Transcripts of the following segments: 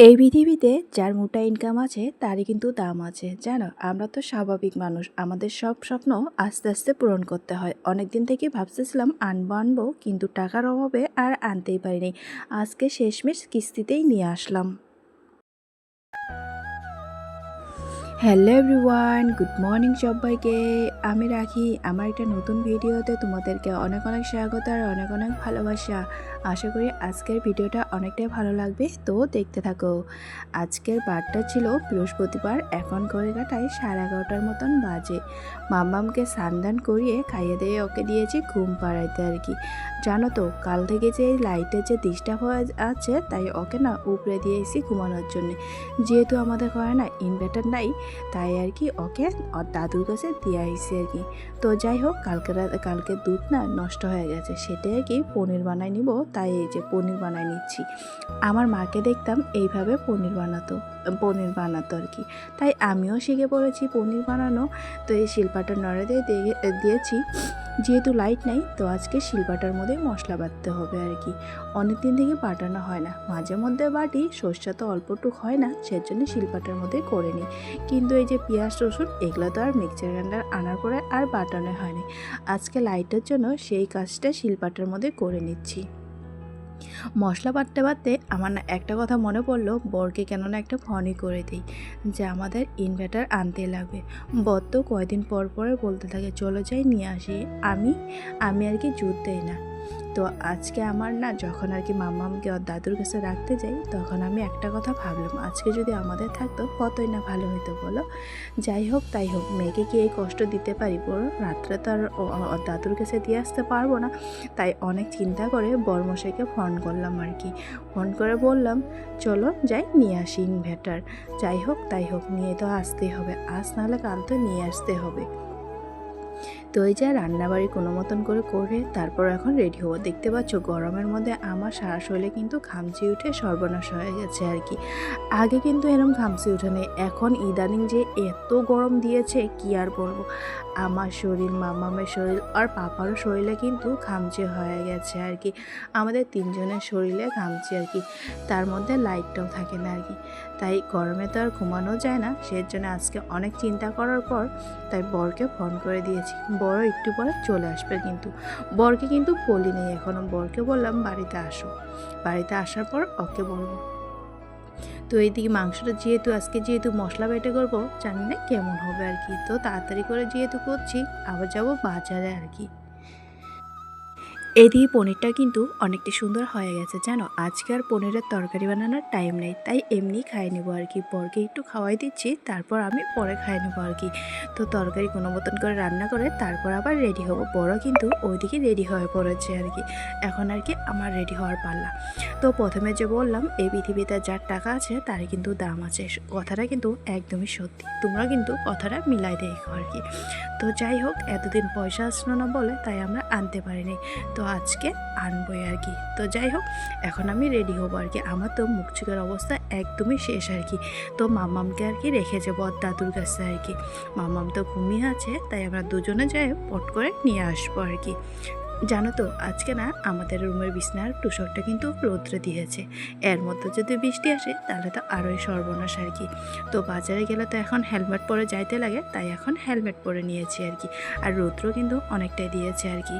এই পৃথিবীতে যার মোটা ইনকাম আছে, তারই কিন্তু দাম আছে। জানো, আমরা তো স্বাভাবিক মানুষ। আমাদের সব স্বপ্ন আস্তে আস্তে পূরণ করতে হয়। অনেক দিন থেকে ভাবতেছিলাম আনব আনব, কিন্তু টাকার অভাবে আর আনতেই পারিনি। আজকে শেষমেশ কিস্তিতেই নিয়ে আসলাম। হ্যালো এভরিওয়ান, গুড মর্নিং সবাইকে। আমি রাখি, আমার একটা নতুন ভিডিওতে তোমাদেরকে অনেক অনেক স্বাগত আর অনেক অনেক ভালোবাসা। আশা করি আজকের ভিডিওটা অনেকটাই ভালো লাগবে, তো দেখতে থাকো। আজকের বারটা ছিল বৃহস্পতিবার, এখন করে কাটায় সাড়ে এগারোটার মতন বাজে। মাম্মামকে সান্দান করিয়ে খাইয়ে দিয়ে ওকে দিয়েছি ঘুম পাড়াইতে আর কি। জানো তো, কাল থেকে যে লাইটের যে ডিস্টার্ব হয়ে আছে, তাই ওকে না উপরে দিয়েছি ঘুমানোর জন্য। যেহেতু আমাদের ঘরে না ইনভার্টার নাই তাই আর কি ওকে ওর দাদুর কাছে দিয়ে আইসি আর কি। তো যাই হোক, কালকে কালকে দুধ না নষ্ট হয়ে গেছে, সেটাই আর কি পনির বানাই নিব, তাই এই যে পনির বানাই নিচ্ছি। আমার মাকে দেখতাম এইভাবে পনির বানাতো পনির বানাতো আর কি। তাই আমিও শিখে পড়েছি পনির বানানো, তো এই শিল্পাটা নড়ে দিয়ে দিয়ে- দিয়েছি। যেহেতু লাইট নাই, তো আজকে শিলপাটার মধ্যে মশলা বাটতে হবে আর কি। অনেক দিন থেকে বাটানো হয় না, মাঝে মধ্যে বাটি, সর্ষা তো অল্পটুক হয় না, সেজন্য শিলপাটার মধ্যে করে নিই। কিন্তু এই যে পেঁয়াজ, রসুন এগুলো তো আর মিক্সচার গ্রাইন্ডার আনার পরে আর বাটানো হয়নি। আজকে লাইটের জন্য সেই কাজটা শিলপাটার মধ্যে করে নিচ্ছি। মশলা বাটতে বাটতে আমার না একটা কথা মনে পড়ল, বরকে কেননা একটা ফোনই করে দিই যে আমাদের ইনভার্টার আনতে লাগবে। বর তো কয়দিন পর পরে বলতে থাকে, চলো যাই নিয়ে আসি। আমি আমি আর কি জুত দেই না। তো আজকে আমার না যখন আর কি মাম্মামকে ওর দাদুর কাছে রাখতে যাই, তখন আমি একটা কথা ভাবলাম, আজকে যদি আমাদের থাকতো কতই না ভালো হতো বলো? যাই হোক, তাই হোক, মেয়েকে কি এই কষ্ট দিতে পারি বলো? রাত্রে তো আর ওর দাদুর কাছে দিয়ে আসতে পারব না। তাই অনেক চিন্তা করে বর্মশাইকে ফোন করলাম আর কি। ফোন করে বললাম, চলো যাই, নিয়ে আসি ইনভার্টার যাই হোক, তাই হোক, নিয়ে তো আসতেই হবে। আজ নাহলে কাল তো নিয়ে আসতে হবে। তো এই যে রান্নাবাড়ি কোনো মতন করে করে তারপর এখন রেডি হব। দেখতে পাচ্ছ, গরমের মধ্যে আমার সারা শরীরে কিন্তু ঘামচি উঠে সর্বনাশ হয়ে গেছে আর কি। আগে কিন্তু এরম ঘামচি উঠে নেই, এখন ইদানিং যে এত গরম দিয়েছে, কি আর বলব? আমার শরীর, মামামের শরীর আর পাপারও শরীরে কিন্তু ঘামচি হয়ে গেছে আর কি। আমাদের তিনজনের শরীরে ঘামচি আর কি, তার মধ্যে লাইটটাও থাকে না আর কি। তাই গরমে তো আর ঘুমানো যায় না সেই জন্য আজকে অনেক চিন্তা করার পর তাই বরকে ফোন করে দিয়েছি। বড় একটু পরে চলে আসবে কিন্তু। বরকে কিন্তু বলি নেই এখনও বরকে বললাম, বাড়িতে আসো। বাড়িতে আসার পর ওকে বলব। তো এইদিকে মাংসটা যেহেতু, আজকে যেহেতু মশলা বেটে করব, জানি না কেমন হবে আর কি। তো তাড়াতাড়ি করে যেহেতু করছি, আবার যাব বাজারে আর কি। এদিকে পনিরটা কিন্তু অনেকটা সুন্দর হয়ে গেছে, জানো? আজকে আর পনিরের তরকারি বানানোর টাইম নেই, তাই এমনি খাই নেব আর কি। পরকে একটু খাওয়াই দিচ্ছি, তারপর আমি পরে খাই নেব আর কি। তো তরকারি কোনো মতন করে রান্না করে তারপর আবার রেডি হব। বড় কিন্তু ওইদিকে রেডি হয়ে পড়েছে আর কি। এখন আর কি আমার রেডি হওয়ার পাল্লা। তো প্রথমে যে বললাম, এই পৃথিবীতে যার টাকা আছে, তার কিন্তু দাম আছে। কথাটা কিন্তু একদমই সত্যি। তোমরা কিন্তু কথাটা মিলাই দেখো আর কি। তো যাই হোক, এতদিন পয়সা আসলো না বলে তাই আমরা আনতে পারিনি। তো আজকে আনবই আর কি। তো যাই হোক, এখন আমি রেডি হব আর কি। আমার তো মুখ চোখের অবস্থা একদমই শেষ আর কি। তো মামামকে আর কি রেখে যাব দাদুর কাছে আর কি। মামাম তো ঘুমিয়ে আছে, তাই আমরা দুজনে যাই পট করে নিয়ে আসব আর কি। জানো তো, আজকে না আমাদের রুমের বিছনার টুসকটা কিন্তু রৌদ্রে দিয়েছে। এর মধ্যে যদি বৃষ্টি আসে, তাহলে তো আরোই সর্বনাশ আর কি। তো বাজারে গেলে তো এখন হেলমেট পরে যাইতে লাগে, তাই এখন হেলমেট পরে নিয়েছি আর কি। আর রৌদ্র কিন্তু অনেকটাই দিয়েছে আর কি।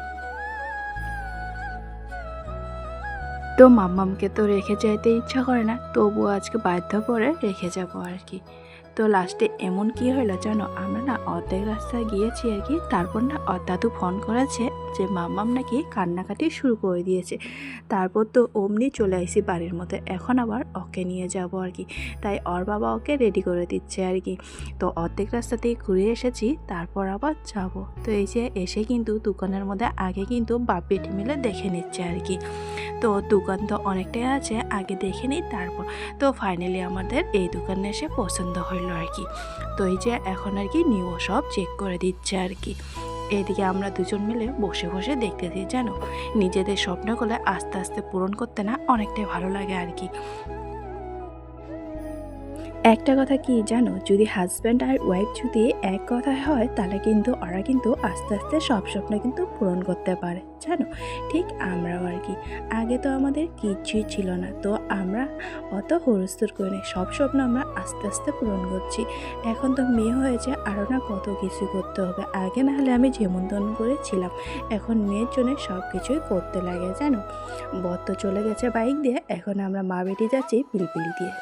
তো মাম্মামকে তো রেখে যাইতে ইচ্ছা করে না, তবুও আজকে বাধ্য করে রেখে যাব আর কি। তো লাস্টে এমন কি হলো জানো? আমরা না অর্ধেক রাস্তায় গিয়েছি আর কি, তারপর না দাদু ফোন করেছে যে মাম্মাম নাকি কান্নাকাটি শুরু করে দিয়েছে। তারপর তো অমনি চলে আসি বাড়ির মধ্যে, এখন আবার ওকে নিয়ে যাব আর কি। তাই ওর বাবা ওকে রেডি করে দিচ্ছে আর কি। তো অর্ধেক রাস্তা থেকে ঘুরে এসেছি, তারপর আবার যাব। তো এই যে এসে কিন্তু দোকানের মধ্যে আগে কিন্তু বাপ বেটি মিলে দেখে নিচ্ছে আর কি। তো দোকান তো অনেকটাই আছে, আগে দেখে নিই, তারপর। তো ফাইনালি আমাদের এই দোকানে এসে পছন্দ হইল আর কি। তো এই যে এখন আর কি নিউ সব চেক করে দিচ্ছে আর কি। এদিকে আমরা দুজন মিলে বসে বসে দেখতে দিই, জানো? নিজেদের স্বপ্নগুলো আস্তে আস্তে পূরণ করতে না অনেকটাই ভালো লাগে আর কি। একটা কথা কি জানো? যদি হাজব্যান্ড আর ওয়াইফ যদি এক কথা হয়, তাহলে কিন্তু ওরা কিন্তু আস্তে আস্তে সব স্বপ্ন কিন্তু পূরণ করতে পারে, জানো? ঠিক আমরাও আর কি। আগে তো আমাদের কিছুই ছিল না, তো আমরা অত হুরস্তুর করে নেই। সব স্বপ্ন আমরা আস্তে আস্তে পূরণ করছি। এখন তো মেয়ে হয়েছে আরও না কত কিছু করতে হবে। আগে না হলে আমি যেমন্তন করেছিলাম এখন মেয়ের জন্য সব কিছুই করতে লাগে, জানো? বর তো চলে গেছে বাইক দিয়ে, এখন আমরা মা বেটি যাচ্ছি পিলপিলি দিয়ে।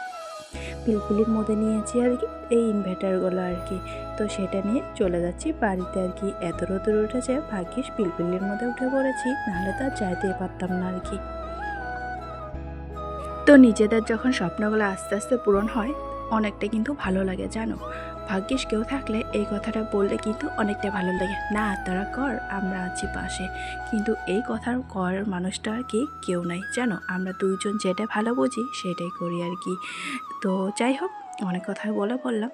পিলপিলির মধ্যে নিয়েছি আর কি, এই ইনভার্টারগুলো আর কি। তো সেটা নিয়ে চলে যাচ্ছি বাড়িতে আর কি। এত রোদুর উঠেছে, ভাগ্যিস পিলপিলির মধ্যে উঠে পড়েছি, নাহলে তো আর যাইতে পারতাম না আর কি। তো নিজেদের যখন স্বপ্নগুলো আস্তে আস্তে পূরণ হয়, অনেকটা কিন্তু ভালো লাগে, জানো? ভাগ্যিস কেউ থাকলে এই কথাটা বললে কিন্তু অনেকটা ভালো লাগে। না, তারা কর, আমরা আছি পাশে। কিন্তু এই কথার কর মানুষটা আর কি কেউ নাই। জানো, আমরা দুইজন যেটা ভালো বুঝি সেটাই করি আর কি। তো যাই হোক অনেক কথাই বলে বললাম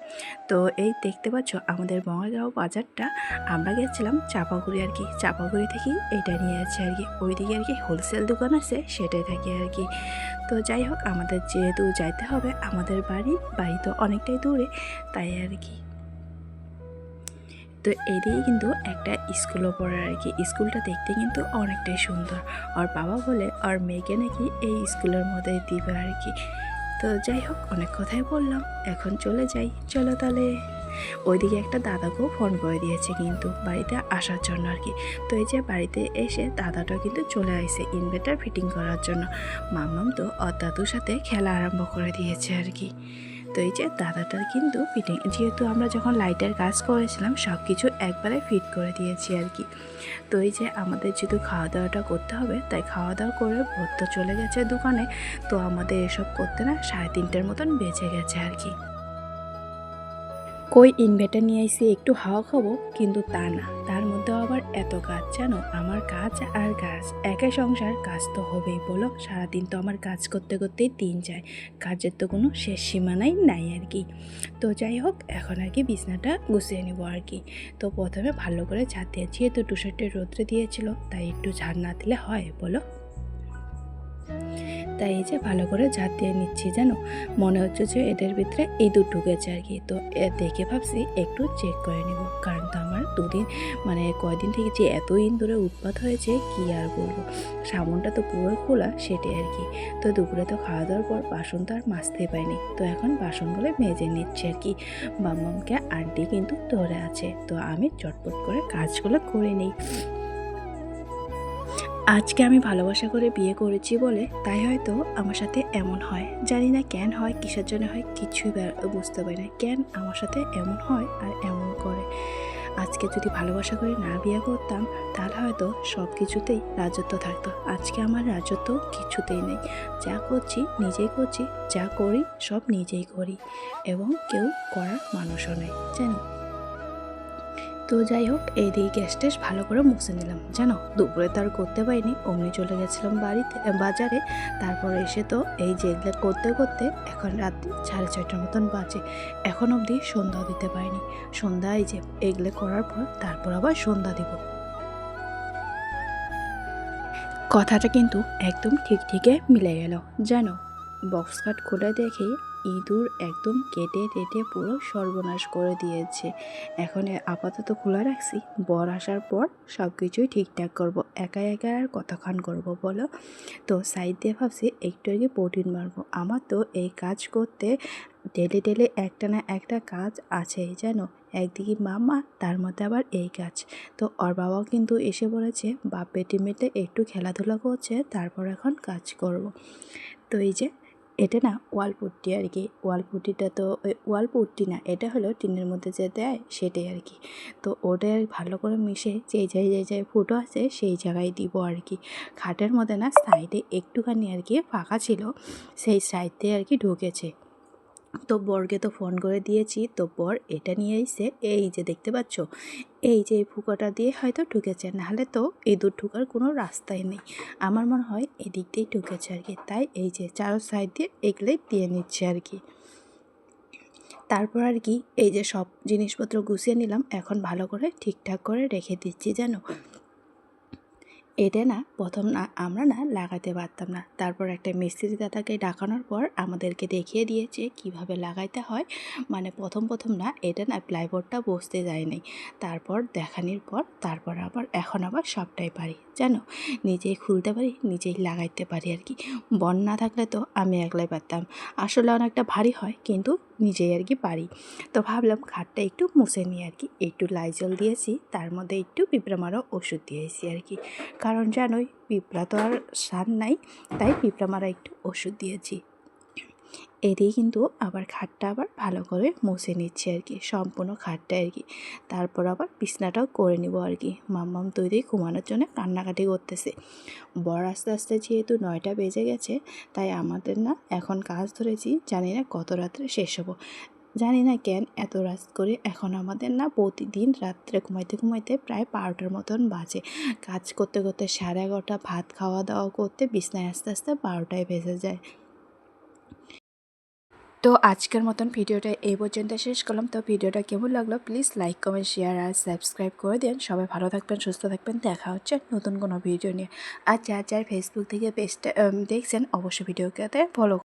তো এই দেখতে পাচ্ছ আমাদের বঙ্গাইগাঁও বাজারটা। আমরা গেছিলাম চাপাগুড়ি আর কি। চাপাগুড়ি থেকেই এটা নিয়ে আছে আর কি। ওইদিকে আর কি হোলসেল দোকান আছে, সেটাই থাকে আর কি। তো যাই হোক, আমাদের যেহেতু যাইতে হবে, আমাদের বাড়ি বাড়ি তো অনেকটাই দূরে, তাই আর কি। তো এদিকে কিন্তু একটা স্কুলও পড়ে আর কি। স্কুলটা দেখতে কিন্তু অনেকটাই সুন্দর। আর বাবা বলে, আর মেয়েকে নাকি এই স্কুলের মধ্যে দিবে আর কি। তো যাই হোক, অনেক কথাই বললাম। এখন চলে যাই। চলো তাহলে। ওইদিকে একটা দাদাকেও ফোন করে দিয়েছে কিন্তু, বাড়িতে আসার জন্য আর কি। তো এই যে বাড়িতে এসে দাদাটা কিন্তু চলে আসে ইনভার্টার ফিটিং করার জন্য। মামাম তো ওর দাদুর সাথে খেলা আরম্ভ করে দিয়েছে আর কি। তো এই যে দাদাটার কিন্তু ফিটিং যেহেতু আমরা যখন লাইটের কাজ করেছিলাম সব কিছু একবারে ফিট করে দিয়েছি আর কি। তো এই যে আমাদের যেহেতু খাওয়া দাওয়াটা করতে হবে, তাই খাওয়া দাওয়া করে ভোর তো চলে গেছে দোকানে, তো আমাদের এসব করতে না সাড়ে তিনটের মতন বেঁচে গেছে আর কি। কই ইনভার্টার নিয়ে এসে একটু হাওয়া খাব, কিন্তু তা না। তার আবার এত কাজ জানো, আমার কাজ আর কাজ। একে সংসার, কাজ তো হবেই বলো। সারাদিন তো আমার কাজ করতে করতেই দিন যায়। কাজের তো কোনো শেষ সীমানাই নাই আর কি। তো যাই হোক, এখন আর কি বিছনাটা গুছিয়ে নেব আর কি। তো প্রথমে ভালো করে ছাদ দিয়েছি তো টু শার্টে রোদ্রে দিয়েছিল, তাই একটু ঝাড় না দিলে হয় বলো। তাই এই যে ভালো করে ঝাড় দিয়ে নিচ্ছি জানো? মনে হচ্ছে যে এদের ভিতরে ইঁদুর ঢুকেছে আর কি। তো দেখে ভাবছি একটু চেক করে নেব। কারণ তো আমার দুদিন মানে কয়দিন থেকে যে এত ইঁদুরে উৎপাত হয়েছে, কি আর বলব? সামনটা তো পুরো খোলা, সেটাই আর কি। তো দুপুরে তো খাওয়া দাওয়ার পর বাসন তো আর মাজতে পাইনি তো এখন বাসনগুলো মেজে নিচ্ছে আর কি। মাম্মামকে আন্টি কিন্তু ধরে আছে। তো আমি চটপট করে কাজগুলো করে নিই। আজকে আমি ভালোবাসা করে বিয়ে করেছি বলে তাই হয়তো আমার সাথে এমন হয়। জানি না কেন হয়, কিসের জন্য হয়, কিছুই বুঝতে পারি না কেন আমার সাথে এমন হয় আর এমন করে। আজকে যদি ভালোবাসা করে না বিয়ে করতাম, তাহলে হয়তো সব কিছুতেই রাজত্ব থাকতো। আজকে আমার রাজত্ব কিছুতেই নেই। যা করছি নিজেই করছি, যা করি সব নিজেই করি এবং কেউ করার মানুষও নেই, জানো। তো যাই হোক, এই দিকে গ্যাস টেস ভালো করে মুছে নিলাম। জানো, দুপুরে তো আর করতে পারিনি, অমনি চলে গেছিলাম বাড়িতে বাজারে। তারপর এসে তো এই যে এগুলো করতে করতে এখন রাত্রি সাড়ে ছয়টার মতন বাজে। এখন অবধি সন্ধ্যা দিতে পারিনি। সন্ধ্যা এই যে এগুলো করার পর তারপর আবার সন্ধ্যা দিব। কথাটা কিন্তু একদম ঠিক ঠিকে মিলে গেল। জানো, বক্স কাট খুলে দেখে ইঁদুর একদম কেটে টেটে পুরো সর্বনাশ করে দিয়েছে। এখন আপাতত খোলা রাখছি। বর আসার পর সব কিছুই ঠিকঠাক করব। একা একা আর কতক্ষণ করব বলো? তো সাইড দিয়ে ভাবছি, একটু আগে প্রোটিন মারবো। আমার তো এই কাজ করতে ডেলি ডেলি একটা না একটা কাজ আছেই, জানো? একদিকে মামা, তার মধ্যে আবার এই কাজ। তো ওর বাবাও কিন্তু এসে বলেছে বাপ বেটি মিলে একটু খেলাধুলা করছে, তারপর এখন কাজ করব। তো এই যে এটা না ওয়াল পুট্টি আর কি। ওয়াল পুট্টিটা তো ওই ওয়াল পুট্টি না, এটা হলো টিনের মধ্যে যে দেয় সেটাই আর কি। তো ওটা ভালো করে মিশে যে যাই যেই যাই ফুটো আছে সেই জায়গায় দিব আর কি। খাটের মধ্যে না সাইডে একটুখানি আর কি ফাঁকা ছিল, সেই সাইড দিয়ে আর কি ঢুকেছে। তো বরকে তো ফোন করে দিয়েছি, তো বর এটা নিয়ে এসে এই যে দেখতে পাচ্ছ, এই যে এই ফুকোটা দিয়ে হয়তো ঢুকেছে, নাহলে তো ইঁদুর ঢুকার কোনো রাস্তাই নেই। আমার মনে হয় এদিক দিয়েই ঢুকেছে আর কি, তাই এই যে চারো সাইড দিয়ে এগুলোই দিয়ে নিচ্ছে আর কি। তারপর আর কি, এই যে সব জিনিসপত্র গুছিয়ে নিলাম, এখন ভালো করে ঠিকঠাক করে রেখে দিচ্ছি, জানো? এটা না প্রথম না, আমরা না লাগাতে পারতাম না। তারপর একটা মিস্ত্রি দাদাকে ডাকানোর পর আমাদেরকে দেখিয়ে দিয়েছে কীভাবে লাগাইতে হয়। মানে প্রথম প্রথম না এটা না প্লাইবোর্ডটা বসতে যায়নি তারপর দেখানির পর, তারপর আবার এখন আবার সবটাই পারি জানো? নিজেই খুলতে পারি, নিজেই লাগাইতে পারি আর কি। বন না থাকলে তো আমি একলাই পারতাম। আসলে অনেকটা ভারী হয়, কিন্তু নিজেই আর কি পারি। তো ভাবলাম খাটটা একটু মুছে নিই আর কি। একটু লাইজল দিয়েছি, তার মধ্যে একটু পিঁপড়া মারা ওষুধ দিয়েছি আর কি। কারণ জানোই, পিঁপড়া তো আর সার নাই, তাই পিঁপড়া মারা একটু ওষুধ দিয়েছি। এতেই কিন্তু আবার খাটটা আবার ভালো করে মুছে নিচ্ছি আর কি, সম্পূর্ণ খাটটা আর কি। তারপর আবার বিছনাটাও করে নিব আর কি। মাম্মাম তৈরি ঘুমানোর জন্য কান্নাকাটি করতেছে। বর আস্তে আস্তে যেহেতু নয়টা বেজে গেছে, তাই আমাদের না এখন কাজ ধরেছি, জানি না কত রাত্রে শেষ হব। জানি না কেন এত রাত করে এখন আমাদের না প্রতিদিন রাত্রে ঘুমাইতে ঘুমাইতে প্রায় বারোটার মতন বাজে। কাজ করতে করতে সাড়ে এগারোটা, ভাত খাওয়া দাওয়া করতে বিছনায় আস্তে আস্তে বারোটায় বেজে যায়। তো আজকের মতন ভিডিওটা এই পর্যন্ত শেষ করলাম। তো ভিডিওটা কেমন লাগল প্লিজ লাইক কমেন্ট শেয়ার আর সাবস্ক্রাইব করে দিন। সবাই ভালো থাকবেন, সুস্থ থাকবেন। দেখা হচ্ছে নতুন কোনো ভিডিও নিয়ে। আর যার যার ফেসবুক থেকে পেজটা দেখছেন, অবশ্যই ভিডিওকে ফলো